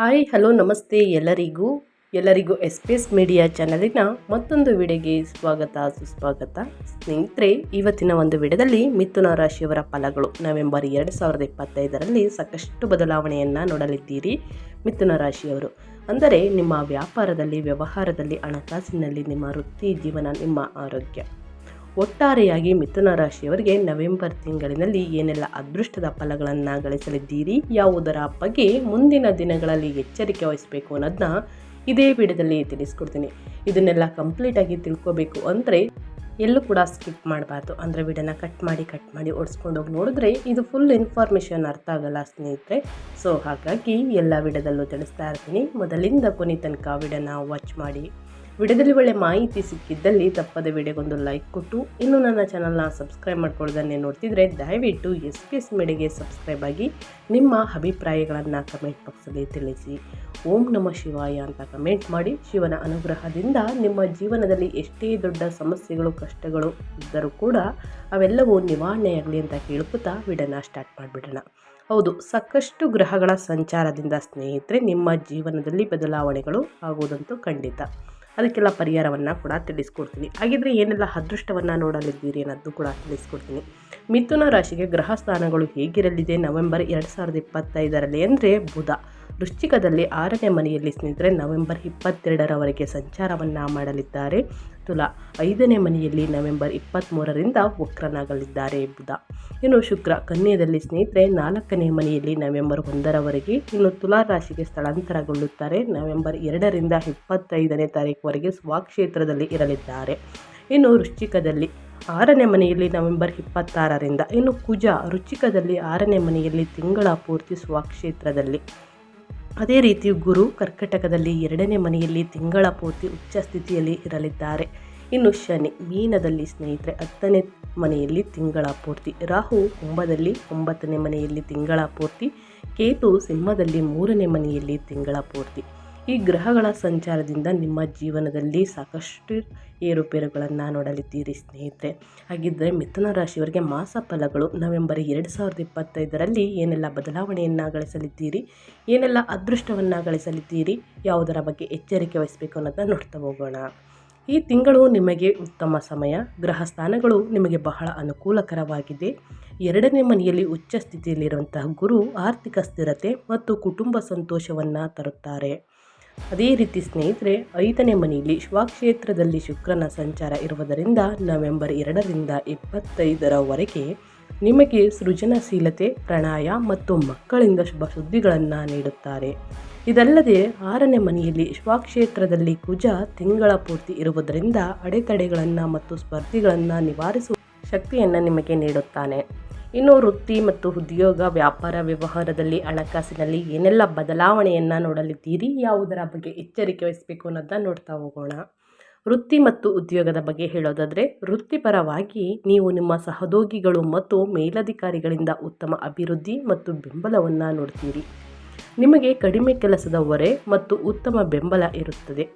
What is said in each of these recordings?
Hi, hello, ನಮಸ್ತೆ ಎಲ್ಲರಿಗೂ. ಎಲ್ಲರಿಗೂ ಎಸ್ ಪಿ ಎಸ್ ಮೀಡಿಯಾ ಚಾನಲಿನ ಮತ್ತೊಂದು ವಿಡಿಯೋಗೆ ಸ್ವಾಗತ, ಸುಸ್ವಾಗತ. ಸ್ನೇಹಿತರೆ, ಇವತ್ತಿನ ಒಂದು ವಿಡಿಯೋದಲ್ಲಿ ಮಿಥುನ ರಾಶಿಯವರ ಫಲಗಳು. ನವೆಂಬರ್ ಎರಡು ಸಾವಿರದ ಇಪ್ಪತ್ತೈದರಲ್ಲಿ ಸಾಕಷ್ಟು ಬದಲಾವಣೆಯನ್ನು ನೋಡಲಿದ್ದೀರಿ ಮಿಥುನ ರಾಶಿಯವರು. ಅಂದರೆ, ನಿಮ್ಮ ವ್ಯಾಪಾರದಲ್ಲಿ, ವ್ಯವಹಾರದಲ್ಲಿ, ಹಣಕಾಸಿನಲ್ಲಿ ನಿಮ್ಮ ವೃತ್ತಿ ಜೀವನ, ನಿಮ್ಮ ಆರೋಗ್ಯ. ಒಟ್ಟಾರೆಯಾಗಿ ಮಿಥುನ ರಾಶಿಯವರಿಗೆ ನವೆಂಬರ್ ತಿಂಗಳಿನಲ್ಲಿ ಏನೆಲ್ಲ ಅದೃಷ್ಟದ ಫಲಗಳನ್ನು ಗಳಿಸಲಿದ್ದೀರಿ, ಯಾವುದರ ಬಗ್ಗೆ ಮುಂದಿನ ದಿನಗಳಲ್ಲಿ ಎಚ್ಚರಿಕೆ ವಹಿಸಬೇಕು ಅನ್ನೋದನ್ನ ಇದೇ ವಿಡಿಯೋದಲ್ಲಿ ತಿಳಿಸ್ಕೊಡ್ತೀನಿ. ಇದನ್ನೆಲ್ಲ ಕಂಪ್ಲೀಟಾಗಿ ತಿಳ್ಕೋಬೇಕು ಅಂದರೆ ಎಲ್ಲೂ ಕೂಡ ಸ್ಕಿಪ್ ಮಾಡಬಾರ್ದು. ಅಂದರೆ ವಿಡಿಯೋನ ಕಟ್ ಮಾಡಿ ಕಟ್ ಮಾಡಿ ಓಡಿಸ್ಕೊಂಡು ಹೋಗಿ ನೋಡಿದ್ರೆ ಇದು ಫುಲ್ ಇನ್ಫಾರ್ಮೇಷನ್ ಅರ್ಥ ಆಗಲ್ಲ ಸ್ನೇಹಿತರೆ. ಸೊ ಹಾಗಾಗಿ ಎಲ್ಲ ವಿಡಿಯೋದಲ್ಲೂ ತಿಳಿಸ್ತಾ ಇರ್ತೀನಿ. ಮೊದಲಿಂದ ಕೊನೆ ತನಕ ವಿಡಿಯೋನ ವಾಚ್ ಮಾಡಿ. ವಿಡಿಯೋದಲ್ಲಿ ಒಳ್ಳೆ ಮಾಹಿತಿ ಸಿಕ್ಕಿದ್ದಲ್ಲಿ ತಪ್ಪದೆ ವಿಡಿಯೋಗೊಂದು ಲೈಕ್ ಕೊಟ್ಟು. ಇನ್ನು ನನ್ನ ಚಾನಲ್ನ ಸಬ್ಸ್ಕ್ರೈಬ್ ಮಾಡ್ಕೊಳ್ಳೋದನ್ನೇ ನೋಡ್ತಿದ್ರೆ ದಯವಿಟ್ಟು ಎಸ್ ಪಿ ಎಸ್ ಮೇಡಿಗೆ ಸಬ್ಸ್ಕ್ರೈಬ್ ಆಗಿ ನಿಮ್ಮ ಅಭಿಪ್ರಾಯಗಳನ್ನು ಕಮೆಂಟ್ ಬಾಕ್ಸಲ್ಲಿ ತಿಳಿಸಿ. ಓಂ ನಮ ಶಿವಾಯ ಅಂತ ಕಮೆಂಟ್ ಮಾಡಿ. ಶಿವನ ಅನುಗ್ರಹದಿಂದ ನಿಮ್ಮ ಜೀವನದಲ್ಲಿ ಎಷ್ಟೇ ದೊಡ್ಡ ಸಮಸ್ಯೆಗಳು, ಕಷ್ಟಗಳು ಇದ್ದರೂ ಕೂಡ ಅವೆಲ್ಲವೂ ನಿವಾರಣೆಯಾಗಲಿ ಅಂತ ಕೇಳ್ಕೊತಾ ವಿಡನ ಸ್ಟಾರ್ಟ್ ಮಾಡಿಬಿಡೋಣ. ಹೌದು, ಸಾಕಷ್ಟು ಗ್ರಹಗಳ ಸಂಚಾರದಿಂದ ಸ್ನೇಹಿತರೆ, ನಿಮ್ಮ ಜೀವನದಲ್ಲಿ ಬದಲಾವಣೆಗಳು ಆಗುವುದಂತೂ ಖಂಡಿತ. ಅದಕ್ಕೆಲ್ಲ ಪರಿಹಾರವನ್ನು ಕೂಡ ತಿಳಿಸ್ಕೊಡ್ತೀನಿ. ಹಾಗಿದ್ರೆ ಏನೆಲ್ಲ ಅದೃಷ್ಟವನ್ನು ನೋಡಲಿದ್ದೀರಿ ಅನ್ನೋದು ಕೂಡ ತಿಳಿಸ್ಕೊಡ್ತೀನಿ. ಮಿಥುನ ರಾಶಿಗೆ ಗ್ರಹ ಸ್ಥಾನಗಳು ಹೇಗಿರಲಿದೆ ನವೆಂಬರ್ ಎರಡು ಸಾವಿರದ ಇಪ್ಪತ್ತೈದರಲ್ಲಿ ಅಂದರೆ ಬುಧ. ವೃಶ್ಚಿಕದಲ್ಲಿ ಆರನೇ ಮನೆಯಲ್ಲಿ ಸ್ನೇಹಿತರೆ ನವೆಂಬರ್ ಇಪ್ಪತ್ತೆರಡರವರೆಗೆ ಸಂಚಾರವನ್ನು ಮಾಡಲಿದ್ದಾರೆ. ತುಲಾ ಐದನೇ ಮನೆಯಲ್ಲಿ ನವೆಂಬರ್ ಇಪ್ಪತ್ತ್ಮೂರರಿಂದ ವಕ್ರನಾಗಲಿದ್ದಾರೆ ಬುಧ ಇನ್ನು ಶುಕ್ರ ಕನ್ಯದಲ್ಲಿ ಸ್ನೇಹಿತರೆ ನಾಲ್ಕನೇ ಮನೆಯಲ್ಲಿ ನವೆಂಬರ್ ಒಂದರವರೆಗೆ ಇನ್ನು ತುಲಾ ರಾಶಿಗೆ ಸ್ಥಳಾಂತರಗೊಳ್ಳುತ್ತಾರೆ. ನವೆಂಬರ್ ಎರಡರಿಂದ ಇಪ್ಪತ್ತೈದನೇ ತಾರೀಕುವರೆಗೆ ಸ್ವಕ್ಷೇತ್ರದಲ್ಲಿ ಇರಲಿದ್ದಾರೆ. ಇನ್ನು ವೃಶ್ಚಿಕದಲ್ಲಿ ಆರನೇ ಮನೆಯಲ್ಲಿ ನವೆಂಬರ್ ಇಪ್ಪತ್ತಾರರಿಂದ ಇನ್ನು ಕುಜ ರುಚಿಕದಲ್ಲಿ ಆರನೇ ಮನೆಯಲ್ಲಿ ತಿಂಗಳ ಪೂರ್ತಿ ಸ್ವಕ್ಷೇತ್ರದಲ್ಲಿ ಅದೇ ರೀತಿ ಗುರು ಕರ್ಕಟಕದಲ್ಲಿ ಎರಡನೇ ಮನೆಯಲ್ಲಿ ತಿಂಗಳ ಪೂರ್ತಿ ಉಚ್ಚ ಸ್ಥಿತಿಯಲ್ಲಿ ಇರಲಿದ್ದಾರೆ. ಇನ್ನು ಶನಿ ಮೀನದಲ್ಲಿ ಸ್ನೇಹಿತರೆ ಹತ್ತನೇ ಮನೆಯಲ್ಲಿ ತಿಂಗಳ ಪೂರ್ತಿ, ರಾಹು ಕುಂಭದಲ್ಲಿ ಒಂಬತ್ತನೇ ಮನೆಯಲ್ಲಿ ತಿಂಗಳ ಪೂರ್ತಿ, ಕೇತು ಸಿಂಹದಲ್ಲಿ ಮೂರನೇ ಮನೆಯಲ್ಲಿ ತಿಂಗಳ ಪೂರ್ತಿ. ಈ ಗ್ರಹಗಳ ಸಂಚಾರದಿಂದ ನಿಮ್ಮ ಜೀವನದಲ್ಲಿ ಸಾಕಷ್ಟು ಏರುಪೇರುಗಳನ್ನು ನೋಡಲಿದ್ದೀರಿ ಸ್ನೇಹಿತರೆ. ಹಾಗಿದ್ದರೆ ಮಿಥುನ ರಾಶಿಯವರಿಗೆ ಮಾಸ ಫಲಗಳು ನವೆಂಬರ್ ಎರಡು ಸಾವಿರದ ಇಪ್ಪತ್ತೈದರಲ್ಲಿ ಏನೆಲ್ಲ ಬದಲಾವಣೆಯನ್ನು ಗಳಿಸಲಿದ್ದೀರಿ, ಏನೆಲ್ಲ ಅದೃಷ್ಟವನ್ನು ಗಳಿಸಲಿದ್ದೀರಿ, ಯಾವುದರ ಬಗ್ಗೆ ಎಚ್ಚರಿಕೆ ವಹಿಸಬೇಕು ಅನ್ನೋದನ್ನು ನೋಡ್ತಾ ಹೋಗೋಣ. ಈ ತಿಂಗಳು ನಿಮಗೆ ಉತ್ತಮ ಸಮಯ, ಗ್ರಹ ಸ್ಥಾನಗಳು ನಿಮಗೆ ಬಹಳ ಅನುಕೂಲಕರವಾಗಿದೆ. ಎರಡನೇ ಮನೆಯಲ್ಲಿ ಉಚ್ಚ ಸ್ಥಿತಿಯಲ್ಲಿರುವಂತಹ ಗುರು ಆರ್ಥಿಕ ಸ್ಥಿರತೆ ಮತ್ತು ಕುಟುಂಬ ಸಂತೋಷವನ್ನು ತರುತ್ತಾರೆ. ಅದೇ ರೀತಿ ಸ್ನೇಹಿತರೆ, ಐದನೇ ಮನೆಯಲ್ಲಿ ಸ್ವಕ್ಷೇತ್ರದಲ್ಲಿ ಶುಕ್ರನ ಸಂಚಾರ ಇರುವುದರಿಂದ ನವೆಂಬರ್ ಎರಡರಿಂದ ಇಪ್ಪತ್ತೈದರವರೆಗೆ ನಿಮಗೆ ಸೃಜನಶೀಲತೆ, ಪ್ರಣಾಯ ಮತ್ತು ಮಕ್ಕಳಿಂದ ಶುಭ ಸುದ್ದಿಗಳನ್ನು ನೀಡುತ್ತಾರೆ. ಇದಲ್ಲದೆ ಆರನೇ ಮನೆಯಲ್ಲಿ ಸ್ವಕ್ಷೇತ್ರದಲ್ಲಿ ಕುಜ ತಿಂಗಳ ಪೂರ್ತಿ ಇರುವುದರಿಂದ ಅಡೆತಡೆಗಳನ್ನು ಮತ್ತು ಸ್ಪರ್ಧಿಗಳನ್ನು ನಿವಾರಿಸುವ ಶಕ್ತಿಯನ್ನು ನಿಮಗೆ ನೀಡುತ್ತಾನೆ. ಇನ್ನು ವೃತ್ತಿ ಮತ್ತು ಉದ್ಯೋಗ, ವ್ಯಾಪಾರ ವ್ಯವಹಾರದಲ್ಲಿ ಹಣಕಾಸಿನಲ್ಲಿ ಏನೆಲ್ಲ ಬದಲಾವಣೆಯನ್ನು ನೋಡಲಿದ್ದೀರಿ? ಯಾವುದರ ಬಗ್ಗೆ ಎಚ್ಚರಿಕೆ ವಹಿಸಬೇಕು ಅನ್ನೋದನ್ನ ನೋಡ್ತಾ ಹೋಗೋಣ. ವೃತ್ತಿ ಮತ್ತು ಉದ್ಯೋಗದ ಬಗ್ಗೆ ಹೇಳೋದಾದರೆ ವೃತ್ತಿಪರವಾಗಿ ನೀವು ನಿಮ್ಮ ಸಹೋದ್ಯೋಗಿಗಳು ಮತ್ತು ಮೇಲಧಿಕಾರಿಗಳಿಂದ ಉತ್ತಮ ಅಭಿವೃದ್ಧಿ ಮತ್ತು ಬೆಂಬಲವನ್ನು ನೋಡ್ತೀರಿ. ನಿಮಗೆ ಕಡಿಮೆ ಕೆಲಸದ ಹೊರೆ ಮತ್ತು ಉತ್ತಮ ಬೆಂಬಲ ಇರುತ್ತದೆ.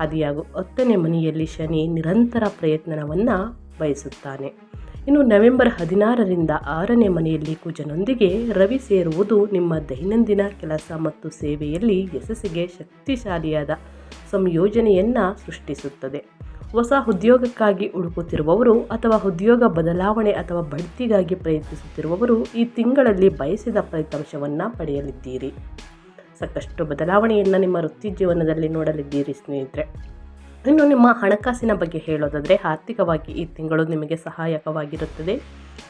ಅದಿಯಾಗು ಹತ್ತನೇ ಮನೆಯಲ್ಲಿ ಶನಿ ನಿರಂತರ ಪ್ರಯತ್ನವನ್ನು ಬಯಸುತ್ತಾನೆ. ಇನ್ನು ನವೆಂಬರ್ ಹದಿನಾರರಿಂದ ಆರನೇ ಮನೆಯಲ್ಲಿ ಕುಜನೊಂದಿಗೆ ರವಿ ಸೇರುವುದು ನಿಮ್ಮ ದೈನಂದಿನ ಕೆಲಸ ಮತ್ತು ಸೇವೆಯಲ್ಲಿ ಯಶಸ್ಸಿಗೆ ಶಕ್ತಿಶಾಲಿಯಾದ ಸಂಯೋಜನೆಯನ್ನು ಸೃಷ್ಟಿಸುತ್ತದೆ. ಹೊಸ ಉದ್ಯೋಗಕ್ಕಾಗಿ ಹುಡುಕುತ್ತಿರುವವರು ಅಥವಾ ಉದ್ಯೋಗ ಬದಲಾವಣೆ ಅಥವಾ ಬಡ್ತಿಗಾಗಿ ಪ್ರಯತ್ನಿಸುತ್ತಿರುವವರು ಈ ತಿಂಗಳಲ್ಲಿ ಬಯಸಿದ ಫಲಿತಾಂಶವನ್ನು ಪಡೆಯಲಿದ್ದೀರಿ. ಸಾಕಷ್ಟು ಬದಲಾವಣೆಯನ್ನು ನಿಮ್ಮ ವೃತ್ತಿ ಜೀವನದಲ್ಲಿ ನೋಡಲಿದ್ದೀರಿ ಸ್ನೇಹಿತರೆ. ಇನ್ನು ನಿಮ್ಮ ಹಣಕಾಸಿನ ಬಗ್ಗೆ ಹೇಳೋದಾದರೆ ಆರ್ಥಿಕವಾಗಿ ಈ ತಿಂಗಳು ನಿಮಗೆ ಸಹಾಯಕವಾಗಿರುತ್ತದೆ.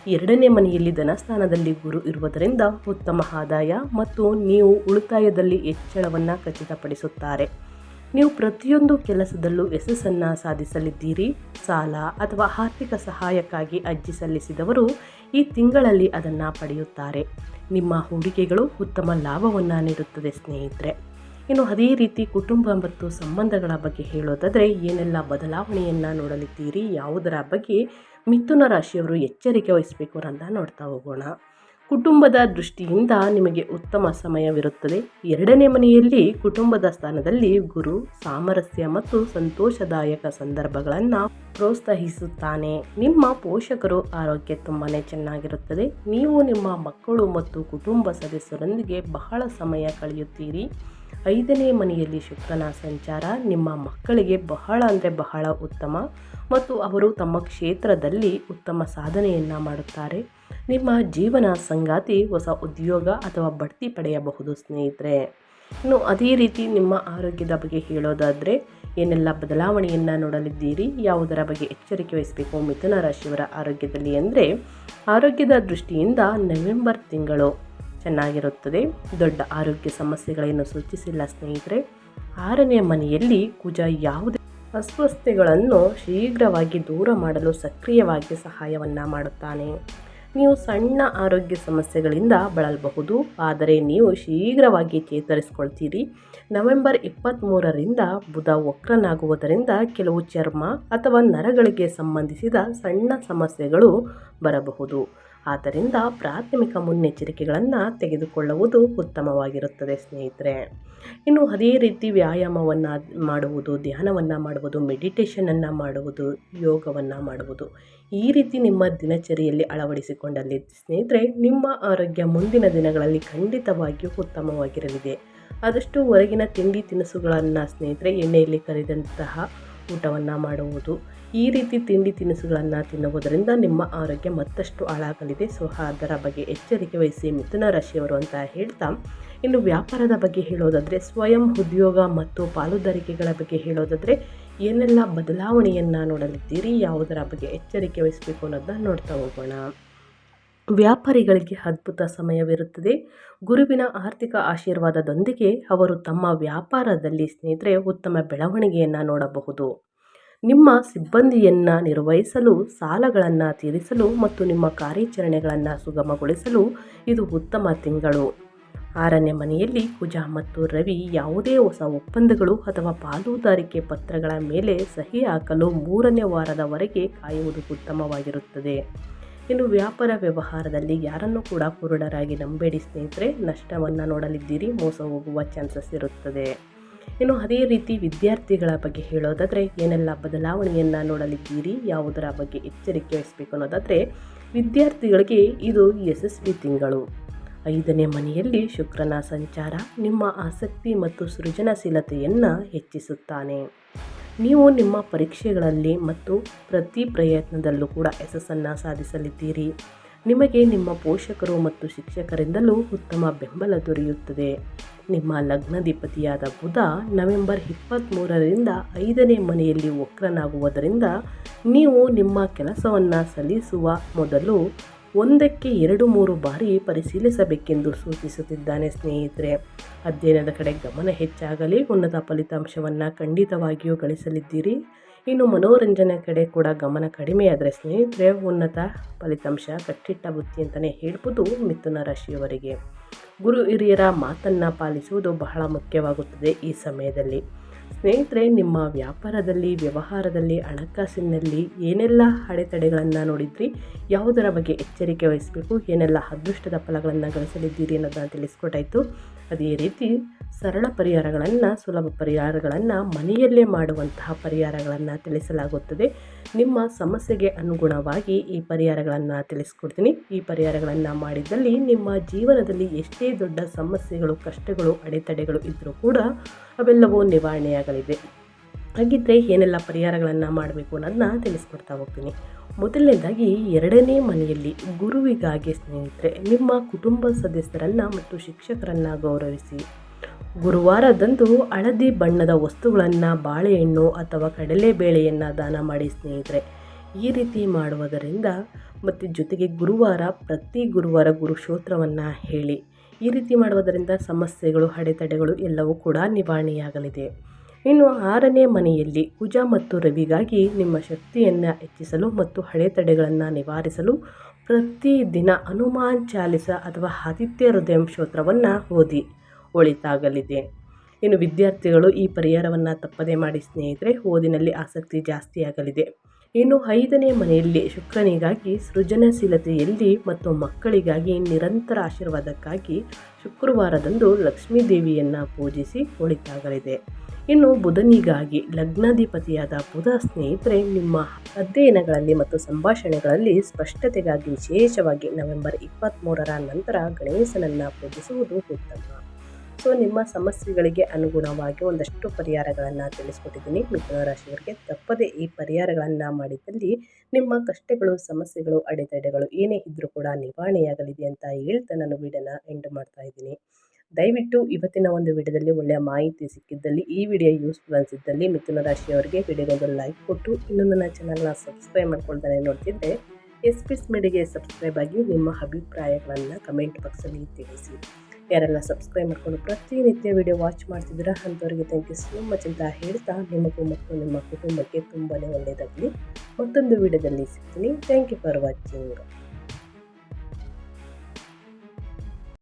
ಎರಡನೇ ಮನೆಯಲ್ಲಿ ಧನಸ್ಥಾನದಲ್ಲಿ ಗುರು ಇರುವುದರಿಂದ ಉತ್ತಮ ಆದಾಯ ಮತ್ತು ನೀವು ಉಳಿತಾಯದಲ್ಲಿ ಹೆಚ್ಚಳವನ್ನು ಖಚಿತಪಡಿಸುತ್ತಾರೆ. ನೀವು ಪ್ರತಿಯೊಂದು ಕೆಲಸದಲ್ಲೂ ಯಶಸ್ಸನ್ನು ಸಾಧಿಸಲಿದ್ದೀರಿ. ಸಾಲ ಅಥವಾ ಆರ್ಥಿಕ ಸಹಾಯಕ್ಕಾಗಿ ಅರ್ಜಿ ಸಲ್ಲಿಸಿದವರು ಈ ತಿಂಗಳಲ್ಲಿ ಅದನ್ನು ಪಡೆಯುತ್ತಾರೆ. ನಿಮ್ಮ ಹೂಡಿಕೆಗಳು ಉತ್ತಮ ಲಾಭವನ್ನು ನೀಡುತ್ತದೆ ಸ್ನೇಹಿತರೆ. ಇನ್ನು ಅದೇ ರೀತಿ ಕುಟುಂಬ ಮತ್ತು ಸಂಬಂಧಗಳ ಬಗ್ಗೆ ಹೇಳೋದಾದರೆ ಏನೆಲ್ಲ ಬದಲಾವಣೆಯನ್ನು ನೋಡಲಿದ್ದೀರಿ, ಯಾವುದರ ಬಗ್ಗೆ ಮಿಥುನ ರಾಶಿಯವರು ಎಚ್ಚರಿಕೆ ವಹಿಸಬೇಕು ಅಂತ ನೋಡ್ತಾ ಹೋಗೋಣ. ಕುಟುಂಬದ ದೃಷ್ಟಿಯಿಂದ ನಿಮಗೆ ಉತ್ತಮ ಸಮಯವಿರುತ್ತದೆ. ಎರಡನೇ ಮನೆಯಲ್ಲಿ ಕುಟುಂಬದ ಸ್ಥಾನದಲ್ಲಿ ಗುರು ಸಾಮರಸ್ಯ ಮತ್ತು ಸಂತೋಷದಾಯಕ ಸಂದರ್ಭಗಳನ್ನು ಪ್ರೋತ್ಸಾಹಿಸುತ್ತಾನೆ. ನಿಮ್ಮ ಪೋಷಕರು ಆರೋಗ್ಯ ತುಂಬಾ ಚೆನ್ನಾಗಿರುತ್ತದೆ. ನೀವು ನಿಮ್ಮ ಮಕ್ಕಳು ಮತ್ತು ಕುಟುಂಬ ಸದಸ್ಯರೊಂದಿಗೆ ಬಹಳ ಸಮಯ ಕಳೆಯುತ್ತೀರಿ. ಐದನೇ ಮನೆಯಲ್ಲಿ ಶುಕ್ರನ ಸಂಚಾರ ನಿಮ್ಮ ಮಕ್ಕಳಿಗೆ ಬಹಳ ಅಂದರೆ ಬಹಳ ಉತ್ತಮ ಮತ್ತು ಅವರು ತಮ್ಮ ಕ್ಷೇತ್ರದಲ್ಲಿ ಉತ್ತಮ ಸಾಧನೆಯನ್ನು ಮಾಡುತ್ತಾರೆ. ನಿಮ್ಮ ಜೀವನ ಸಂಗಾತಿ ಹೊಸ ಉದ್ಯೋಗ ಅಥವಾ ಬಡ್ತಿ ಪಡೆಯಬಹುದು ಸ್ನೇಹಿತರೆ. ಇನ್ನು ಅದೇ ರೀತಿ ನಿಮ್ಮ ಆರೋಗ್ಯದ ಬಗ್ಗೆ ಹೇಳೋದಾದರೆ ಏನೆಲ್ಲ ಬದಲಾವಣೆಯನ್ನು ನೋಡಲಿದ್ದೀರಿ? ಯಾವುದರ ಬಗ್ಗೆ ಎಚ್ಚರಿಕೆ ವಹಿಸಬೇಕು ಮಿಥುನ ರಾಶಿಯವರ ಆರೋಗ್ಯದಲ್ಲಿ ಅಂದರೆ ಆರೋಗ್ಯದ ದೃಷ್ಟಿಯಿಂದ ನವೆಂಬರ್ ತಿಂಗಳು. ಚೆನ್ನಾಗಿರುತ್ತದೆ. ದೊಡ್ಡ ಆರೋಗ್ಯ ಸಮಸ್ಯೆಗಳನ್ನು ಸೂಚಿಸಿಲ್ಲ ಸ್ನೇಹಿತರೆ. ಆರನೇ ಮನೆಯಲ್ಲಿ ಕುಜ ಯಾವುದೇ ಅಸ್ವಸ್ಥತೆಗಳನ್ನು ಶೀಘ್ರವಾಗಿ ದೂರ ಮಾಡಲು ಸಕ್ರಿಯವಾಗಿ ಸಹಾಯವನ್ನು ಮಾಡುತ್ತಾನೆ. ನೀವು ಸಣ್ಣ ಆರೋಗ್ಯ ಸಮಸ್ಯೆಗಳಿಂದ ಬಳಲಬಹುದು. ಆದರೆ ನೀವು ಶೀಘ್ರವಾಗಿ ಚೇತರಿಸಿಕೊಳ್ತೀರಿ. ನವೆಂಬರ್ ಇಪ್ಪತ್ತ್ಮೂರರಿಂದ ಬುಧ ವಕ್ರನಾಗುವುದರಿಂದ ಕೆಲವು ಚರ್ಮ ಅಥವಾ ನರಗಳಿಗೆ ಸಂಬಂಧಿಸಿದ ಸಣ್ಣ ಸಮಸ್ಯೆಗಳು ಬರಬಹುದು. ಆದ್ದರಿಂದ ಪ್ರಾಥಮಿಕ ಮುನ್ನೆಚ್ಚರಿಕೆಗಳನ್ನು ತೆಗೆದುಕೊಳ್ಳುವುದು ಉತ್ತಮವಾಗಿರುತ್ತದೆ, ಸ್ನೇಹಿತರೆ. ಇನ್ನು ಅದೇ ರೀತಿ ವ್ಯಾಯಾಮವನ್ನು ಮಾಡುವುದು, ಧ್ಯಾನವನ್ನು ಮಾಡುವುದು, ಮೆಡಿಟೇಷನನ್ನು ಮಾಡುವುದು, ಯೋಗವನ್ನು ಮಾಡುವುದು, ಈ ರೀತಿ ನಿಮ್ಮ ದಿನಚರಿಯಲ್ಲಿ ಅಳವಡಿಸಿಕೊಂಡಲ್ಲಿ ಸ್ನೇಹಿತರೆ, ನಿಮ್ಮ ಆರೋಗ್ಯ ಮುಂದಿನ ದಿನಗಳಲ್ಲಿ ಖಂಡಿತವಾಗಿಯೂ ಉತ್ತಮವಾಗಿರಲಿದೆ. ಆದಷ್ಟು ಹೊರಗಿನ ತಿಂಡಿ ತಿನಿಸುಗಳನ್ನು ಸ್ನೇಹಿತರೆ, ಎಣ್ಣೆಯಲ್ಲಿ ಕರಿದಂತಹ ಊಟವನ್ನು ಮಾಡುವುದು ಈ ರೀತಿ ತಿಂಡಿ ತಿನಿಸುಗಳನ್ನು ತಿನ್ನುವುದರಿಂದ ನಿಮ್ಮ ಆರೋಗ್ಯ ಮತ್ತಷ್ಟು ಹಾಳಾಗಲಿದೆ. ಸೊ ಅದರ ಬಗ್ಗೆ ಎಚ್ಚರಿಕೆ ವಹಿಸಿ ಮಿಥುನ ರಾಶಿಯವರು ಅಂತ ಹೇಳ್ತಾ, ಇನ್ನು ವ್ಯಾಪಾರದ ಬಗ್ಗೆ ಹೇಳೋದಾದರೆ, ಸ್ವಯಂ ಉದ್ಯೋಗ ಮತ್ತು ಪಾಲುದಾರಿಕೆಗಳ ಬಗ್ಗೆ ಹೇಳೋದಾದರೆ, ಏನೆಲ್ಲ ಬದಲಾವಣೆಯನ್ನು ನೋಡಲಿದ್ದೀರಿ, ಯಾವುದರ ಬಗ್ಗೆ ಎಚ್ಚರಿಕೆ ವಹಿಸಬೇಕು ಅನ್ನೋದನ್ನ ನೋಡ್ತಾ ಹೋಗೋಣ. ವ್ಯಾಪಾರಿಗಳಿಗೆ ಅದ್ಭುತ ಸಮಯವಿರುತ್ತದೆ. ಗುರುವಿನ ಆರ್ಥಿಕ ಆಶೀರ್ವಾದದೊಂದಿಗೆ ಅವರು ತಮ್ಮ ವ್ಯಾಪಾರದಲ್ಲಿ ಸ್ನೇಹಿತರೆ ಉತ್ತಮ ಬೆಳವಣಿಗೆಯನ್ನು ನೋಡಬಹುದು. ನಿಮ್ಮ ಸಿಬ್ಬಂದಿಯನ್ನು ನಿರ್ವಹಿಸಲು, ಸಾಲಗಳನ್ನು ತೀರಿಸಲು ಮತ್ತು ನಿಮ್ಮ ಕಾರ್ಯಾಚರಣೆಗಳನ್ನು ಸುಗಮಗೊಳಿಸಲು ಇದು ಉತ್ತಮ ತಿಂಗಳು. ಆರನೇ ಮನೆಯಲ್ಲಿ ಕುಜ ಮತ್ತು ರವಿ ಯಾವುದೇ ಹೊಸ ಒಪ್ಪಂದಗಳು ಅಥವಾ ಪಾಲುದಾರಿಕೆ ಪತ್ರಗಳ ಮೇಲೆ ಸಹಿ ಹಾಕಲು ಮೂರನೇ ವಾರದವರೆಗೆ ಕಾಯುವುದು ಉತ್ತಮವಾಗಿರುತ್ತದೆ. ಇನ್ನು ವ್ಯಾಪಾರ ವ್ಯವಹಾರದಲ್ಲಿ ಯಾರನ್ನು ಕೂಡ ಕುರುಡರಾಗಿ ನಂಬೇಡಿ ಸ್ನೇಹಿತರೆ, ನಷ್ಟವನ್ನು ನೋಡಲಿದ್ದೀರಿ, ಮೋಸ ಹೋಗುವ ಚಾನ್ಸಸ್ ಇರುತ್ತದೆ. ಇನ್ನು ಅದೇ ರೀತಿ ವಿದ್ಯಾರ್ಥಿಗಳ ಬಗ್ಗೆ ಹೇಳೋದಾದರೆ ಏನೆಲ್ಲ ಬದಲಾವಣೆಯನ್ನು ನೋಡಲಿದ್ದೀರಿ, ಯಾವುದರ ಬಗ್ಗೆ ಎಚ್ಚರಿಕೆ ವಹಿಸಬೇಕು ಅನ್ನೋದಾದರೆ ವಿದ್ಯಾರ್ಥಿಗಳಿಗೆ ಇದು ಯಶಸ್ವಿ ತಿಂಗಳು. ಐದನೇ ಮನೆಯಲ್ಲಿ ಶುಕ್ರನ ಸಂಚಾರ ನಿಮ್ಮ ಆಸಕ್ತಿ ಮತ್ತು ಸೃಜನಶೀಲತೆಯನ್ನು ಹೆಚ್ಚಿಸುತ್ತಾನೆ. ನೀವು ನಿಮ್ಮ ಪರೀಕ್ಷೆಗಳಲ್ಲಿ ಮತ್ತು ಪ್ರತಿ ಪ್ರಯತ್ನದಲ್ಲೂ ಕೂಡ ಯಶಸ್ಸನ್ನು ಸಾಧಿಸಲಿದ್ದೀರಿ. ನಿಮಗೆ ನಿಮ್ಮ ಪೋಷಕರು ಮತ್ತು ಶಿಕ್ಷಕರಿಂದಲೂ ಉತ್ತಮ ಬೆಂಬಲ ದೊರೆಯುತ್ತದೆ. ನಿಮ್ಮ ಲಗ್ನಾಧಿಪತಿಯಾದ ಬುಧ ನವೆಂಬರ್ ಇಪ್ಪತ್ತ್ಮೂರರಿಂದ ಐದನೇ ಮನೆಯಲ್ಲಿ ವಕ್ರನಾಗುವುದರಿಂದ ನೀವು ನಿಮ್ಮ ಕೆಲಸವನ್ನು ಸಲ್ಲಿಸುವ ಮೊದಲು ಒಂದಕ್ಕೆ ಎರಡು ಮೂರು ಬಾರಿ ಪರಿಶೀಲಿಸಬೇಕೆಂದು ಸೂಚಿಸುತ್ತಿದ್ದಾನೆ ಸ್ನೇಹಿತರೆ. ಅಧ್ಯಯನದ ಕಡೆ ಗಮನ ಹೆಚ್ಚಾಗಲಿ, ಉನ್ನತ ಫಲಿತಾಂಶವನ್ನು ಖಂಡಿತವಾಗಿಯೂ ಗಳಿಸಲಿದ್ದೀರಿ. ಇನ್ನು ಮನೋರಂಜನೆ ಕಡೆ ಕೂಡ ಗಮನ ಕಡಿಮೆ ಆದರೆ ಸ್ನೇಹಿತರೆ, ಉನ್ನತ ಫಲಿತಾಂಶ ಕಟ್ಟಿಟ್ಟ ಬುತ್ತಿ ಅಂತಲೇ ಹೇಳ್ಬೋದು ಮಿಥುನ ರಾಶಿಯವರಿಗೆ. ಗುರು ಹಿರಿಯರ ಮಾತನ್ನು ಪಾಲಿಸುವುದು ಬಹಳ ಮುಖ್ಯವಾಗುತ್ತದೆ ಈ ಸಮಯದಲ್ಲಿ. ಸ್ನೇಹಿತರೆ, ನಿಮ್ಮ ವ್ಯಾಪಾರದಲ್ಲಿ, ವ್ಯವಹಾರದಲ್ಲಿ, ಹಣಕಾಸಿನಲ್ಲಿ ಏನೆಲ್ಲ ಅಡೆತಡೆಗಳನ್ನು ನೋಡಿದ್ರಿ? ಯಾವುದರ ಬಗ್ಗೆ ಎಚ್ಚರಿಕೆ ವಹಿಸಬೇಕು? ಏನೆಲ್ಲ ಅದೃಷ್ಟದ ಫಲಗಳನ್ನು ಗಳಿಸಲಿದ್ದೀರಿ ಅನ್ನೋದನ್ನು ತಿಳಿಸ್ಕೊಟ್ಟಾಯಿತು. ಅದೇ ರೀತಿ ಸರಳ ಪರಿಹಾರಗಳನ್ನು, ಸುಲಭ ಪರಿಹಾರಗಳನ್ನು, ಮನೆಯಲ್ಲೇ ಮಾಡುವಂತಹ ಪರಿಹಾರಗಳನ್ನು ತಿಳಿಸಲಾಗುತ್ತದೆ. ನಿಮ್ಮ ಸಮಸ್ಯೆಗೆ ಅನುಗುಣವಾಗಿ ಈ ಪರಿಹಾರಗಳನ್ನು ತಿಳಿಸ್ಕೊಡ್ತೀನಿ. ಈ ಪರಿಹಾರಗಳನ್ನು ಮಾಡಿದ್ದಲ್ಲಿ ನಿಮ್ಮ ಜೀವನದಲ್ಲಿ ಎಷ್ಟೇ ದೊಡ್ಡ ಸಮಸ್ಯೆಗಳು, ಕಷ್ಟಗಳು, ಅಡೆತಡೆಗಳು ಇದ್ದರೂ ಕೂಡ ಅವೆಲ್ಲವೂ ನಿವಾರಣೆಯಾಗಲಿದೆ. ಹಾಗಿದ್ದರೆ ಏನೆಲ್ಲ ಪರಿಹಾರಗಳನ್ನು ಮಾಡಬೇಕು ಅನ್ನೋದನ್ನ ತಿಳಿಸ್ಕೊಡ್ತಾ ಹೋಗ್ತೀನಿ. ಮೊದಲನೇದಾಗಿ, ಎರಡನೇ ಮನೆಯಲ್ಲಿ ಗುರುವಿಗಾಗಿ ಸ್ನೇಹಿತರೆ, ನಿಮ್ಮ ಕುಟುಂಬ ಸದಸ್ಯರನ್ನು ಮತ್ತು ಶಿಕ್ಷಕರನ್ನು ಗೌರವಿಸಿ. ಗುರುವಾರದಂದು ಹಳದಿ ಬಣ್ಣದ ವಸ್ತುಗಳನ್ನು ಬಾಳೆಹಣ್ಣು ಅಥವಾ ಕಡಲೆಬೇಳೆಯನ್ನು ದಾನ ಮಾಡಿ ಸ್ನೇಹಿತರೆ, ಈ ರೀತಿ ಮಾಡುವುದರಿಂದ ಮತ್ತು ಜೊತೆಗೆ ಗುರುವಾರ ಪ್ರತಿ ಗುರುವಾರ ಗುರು ಗುರುಶೋತ್ರವನ್ನು ಹೇಳಿ, ಈ ರೀತಿ ಮಾಡುವುದರಿಂದ ಸಮಸ್ಯೆಗಳು, ಅಡೆತಡೆಗಳು ಎಲ್ಲವೂ ಕೂಡ ನಿವಾರಣೆಯಾಗಲಿದೆ. ಇನ್ನು ಆರನೇ ಮನೆಯಲ್ಲಿ ಕುಜ ಮತ್ತು ರವಿಗಾಗಿ ನಿಮ್ಮ ಶಕ್ತಿಯನ್ನು ಹೆಚ್ಚಿಸಲು ಮತ್ತು ಹಳೆತಡೆಗಳನ್ನು ನಿವಾರಿಸಲು ಪ್ರತಿದಿನ ಹನುಮಾನ್ ಚಾಲಿಸ ಅಥವಾ ಆದಿತ್ಯ ಹೃದಯ ಸ್ತೋತ್ರವನ್ನು ಓದಿ. ಒಳಿತಾಗಲಿದೆ ಇನ್ನು ವಿದ್ಯಾರ್ಥಿಗಳು ಈ ಪರಿಹಾರವನ್ನು ತಪ್ಪದೇ ಮಾಡಿ ಸ್ನೇಹಿತರೆ, ಓದಿನಲ್ಲಿ ಆಸಕ್ತಿ ಜಾಸ್ತಿಯಾಗಲಿದೆ ಇನ್ನು ಐದನೇ ಮನೆಯಲ್ಲಿ ಶುಕ್ರನಿಗಾಗಿ ಸೃಜನಶೀಲತೆಯಲ್ಲಿ ಮತ್ತು ಮಕ್ಕಳಿಗಾಗಿ ನಿರಂತರ ಆಶೀರ್ವಾದಕ್ಕಾಗಿ ಶುಕ್ರವಾರದಂದು ಲಕ್ಷ್ಮೀ ದೇವಿಯನ್ನು ಪೂಜಿಸಿ ಒಳಿತಾಗಲಿದೆ ಇನ್ನು ಬುಧನಿಗಾಗಿ ಲಗ್ನಾಧಿಪತಿಯಾದ ಬುಧ ಸ್ನೇಹಿತರೆ, ನಿಮ್ಮ ಅಧ್ಯಯನಗಳಲ್ಲಿ ಮತ್ತು ಸಂಭಾಷಣೆಗಳಲ್ಲಿ ಸ್ಪಷ್ಟತೆಗಾಗಿ ವಿಶೇಷವಾಗಿ ನವೆಂಬರ್ ಇಪ್ಪತ್ತ್ಮೂರರ ನಂತರ ಗಣೇಶನನ್ನು ಪೂಜಿಸುವುದು ಉತ್ತಮ. ಸೊ, ನಿಮ್ಮ ಸಮಸ್ಯೆಗಳಿಗೆ ಅನುಗುಣವಾಗಿ ಒಂದಷ್ಟು ಪರಿಹಾರಗಳನ್ನು ತಿಳಿಸ್ಕೊಟ್ಟಿದ್ದೀನಿ. ಮಿಥುನ ರಾಶಿಯವರಿಗೆ ತಪ್ಪದೇ ಈ ಪರಿಹಾರಗಳನ್ನು ಮಾಡಿದಲ್ಲಿ ನಿಮ್ಮ ಕಷ್ಟಗಳು, ಸಮಸ್ಯೆಗಳು, ಅಡೆತಡೆಗಳು ಏನೇ ಇದ್ದರೂ ಕೂಡ ನಿವಾರಣೆಯಾಗಲಿದೆ ಅಂತ ಹೇಳ್ತಾ ನಾನು ವಿಡಿಯೋನ ಎಂಡ್ ಮಾಡ್ತಾ ಇದ್ದೀನಿ. ದಯವಿಟ್ಟು ಇವತ್ತಿನ ಒಂದು ವಿಡಿಯೋದಲ್ಲಿ ಒಳ್ಳೆಯ ಮಾಹಿತಿ ಸಿಕ್ಕಿದ್ದಲ್ಲಿ, ಈ ವಿಡಿಯೋ ಯೂಸ್ಫುಲ್ ಅನಿಸಿದ್ದಲ್ಲಿ ಮಿಥುನ ರಾಶಿಯವರಿಗೆ ವಿಡಿಯೋಗೊಂದು ಲೈಕ್ ಕೊಟ್ಟು ಇನ್ನೊಂದು ನನ್ನ ಚಾನಲ್ನ ಸಬ್ಸ್ಕ್ರೈಬ್ ಮಾಡ್ಕೊಳ್ತಾನೆ ನೋಡ್ತಿದ್ದೆ ಎಸ್ ಪಿ ಮೀಡಿಗೆ ಸಬ್ಸ್ಕ್ರೈಬ್ ಆಗಿ ನಿಮ್ಮ ಅಭಿಪ್ರಾಯಗಳನ್ನು ಕಮೆಂಟ್ ಬಾಕ್ಸಲ್ಲಿ ತಿಳಿಸಿ. ಯಾರೆಲ್ಲ ಸಬ್ಸ್ಕ್ರೈಬ್ ಮಾಡ್ಕೊಂಡು ಪ್ರತಿನಿತ್ಯ ವಿಡಿಯೋ ವಾಚ್ ಮಾಡ್ತಿದ್ದೀರಾ ಅಂಥವ್ರಿಗೆ ಥ್ಯಾಂಕ್ ಯು ಸೋ ಮಚ್ ಅಂತ ಹೇಳ್ತಾ ನಿಮಗೂ ಮತ್ತು ನಿಮ್ಮ ಕುಟುಂಬಕ್ಕೆ ತುಂಬಾ ಒಳ್ಳೆಯದಾಗಲಿ. ಮತ್ತೊಂದು ವಿಡಿಯೋದಲ್ಲಿ ಸಿಗ್ತೀನಿ. Thank you for watching